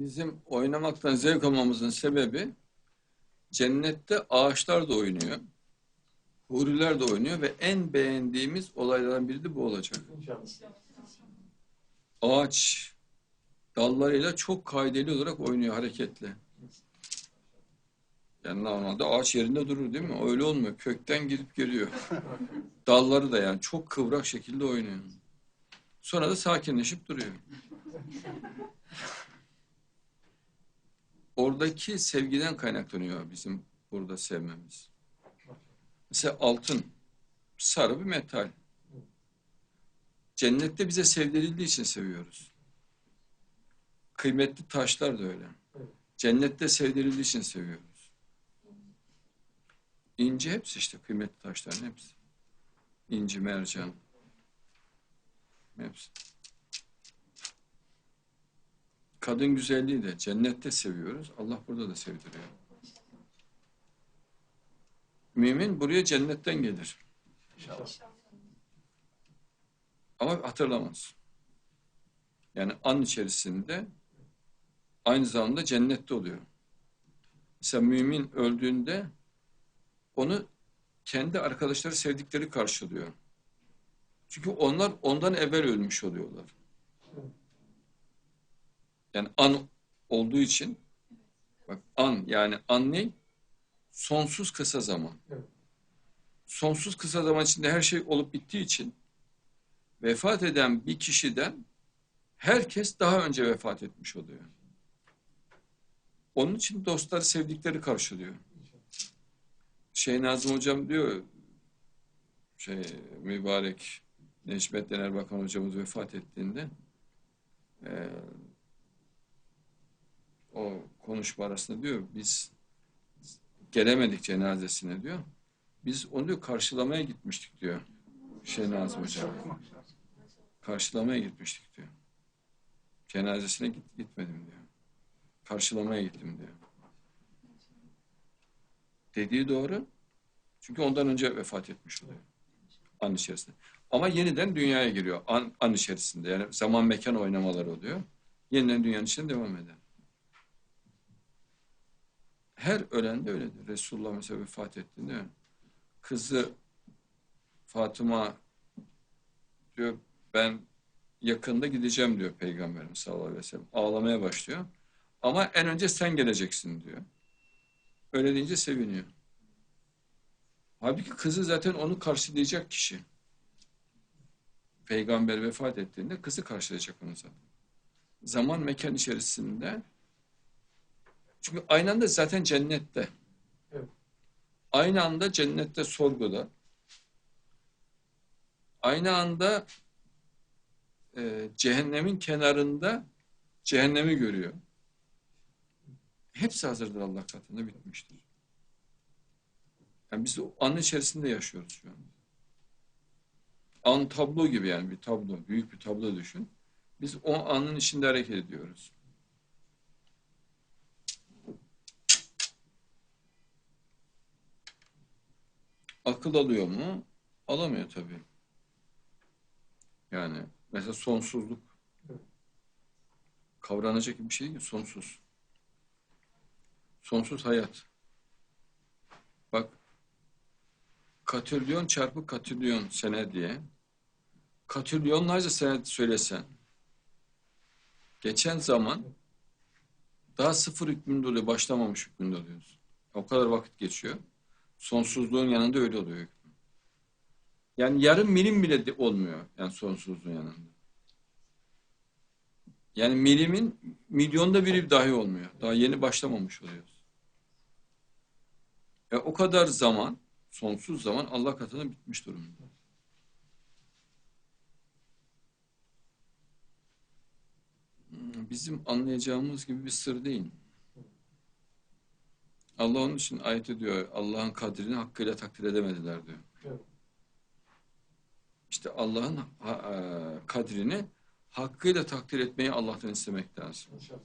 Bizim oynamaktan zevk almamızın sebebi cennette ağaçlar da oynuyor. Huriler de oynuyor ve en beğendiğimiz olaylardan biri de bu olacak. Ağaç dallarıyla çok kaideli olarak oynuyor hareketli. Yani normalde ağaç yerinde durur değil mi? Öyle olmuyor. Kökten gidip geliyor. Dalları da yani çok kıvrak şekilde oynuyor. Sonra da sakinleşip duruyor. Oradaki sevgiden kaynaklanıyor bizim burada sevmemiz. Mesela altın, sarı bir metal. Cennette bize sevdirildiği için seviyoruz. Kıymetli taşlar da öyle. Cennette sevdirildiği için seviyoruz. İnci hepsi işte kıymetli taşların hepsi. İnci, mercan. Hepsi. Kadın güzelliği de cennette seviyoruz. Allah burada da sevdiriyor. Mümin buraya cennetten gelir. İnşallah. Ama hatırlamaz. Yani an içerisinde aynı zamanda cennette oluyor. Mesela mümin öldüğünde onu kendi arkadaşları sevdikleri karşılıyor. Çünkü onlar ondan evvel ölmüş oluyorlar. Yani an olduğu için bak an yani an ne? Sonsuz kısa zaman. Evet. Sonsuz kısa zaman içinde her şey olup bittiği için vefat eden bir kişiden herkes daha önce vefat etmiş oluyor. Onun için dostları sevdikleri karşılıyor. Şey Nazım hocam diyor şey mübarek Necmettin Erbakan hocamız vefat ettiğinde eee, o konuşma arasında diyor biz gelemedik cenazesine diyor. Biz onu diyor karşılamaya gitmiştik diyor. Şey hocam. Karşılamaya gitmiştik diyor. Cenazesine git, gitmedim diyor. Karşılamaya gittim diyor. Dediği doğru. Çünkü ondan önce vefat etmiş oluyor. An içerisinde. Ama yeniden dünyaya giriyor. An, an içerisinde. Yani zaman mekan oynamaları oluyor. Yeniden dünyanın içinde devam eder. Her ölen de öyledir. Resulullah mesela vefat ettiğinde kızı Fatıma diyor ben yakında gideceğim diyor Peygamberimiz sallallahu aleyhi ve sellem. Ağlamaya başlıyor. Ama en önce sen geleceksin diyor. Öyle deyince seviniyor. Halbuki kızı zaten onu karşılayacak kişi. Peygamber vefat ettiğinde kızı karşılayacak onu zaten. Zaman mekan içerisinde çünkü aynı anda zaten cennette. Evet. Aynı anda cennette sorguda. Aynı anda e, cehennemin kenarında cehennemi görüyor. Hepsi hazırdır Allah katında bitmiştir. Yani biz o an içerisinde yaşıyoruz şu an. An tablo gibi yani bir tablo, büyük bir tablo düşün. Biz o anın içinde hareket ediyoruz. Akıl alıyor mu? Alamıyor tabii. Yani mesela sonsuzluk. Kavranacak bir şey değil sonsuz. Sonsuz hayat. Bak katrilyon çarpı katrilyon sene diye katrilyonlarca sene söylesen geçen zaman daha sıfır hükmünde oluyor. Başlamamış hükmünde oluyoruz. O kadar vakit geçiyor. Sonsuzluğun yanında öyle oluyor. Yani yarım milim bile olmuyor. Yani sonsuzluğun yanında. Yani milimin milyonda biri dahi olmuyor. Daha yeni başlamamış oluyoruz. E o kadar zaman, sonsuz zaman Allah katında bitmiş durumda. Hmm, Bizim anlayacağımız gibi bir sır değil. Allah onun için ayet ediyor. Allah'ın kadrini hakkıyla takdir edemediler diyor. Evet. İşte Allah'ın e, kadrini hakkıyla takdir etmeyi Allah'tan istemek lazım. İnşallah.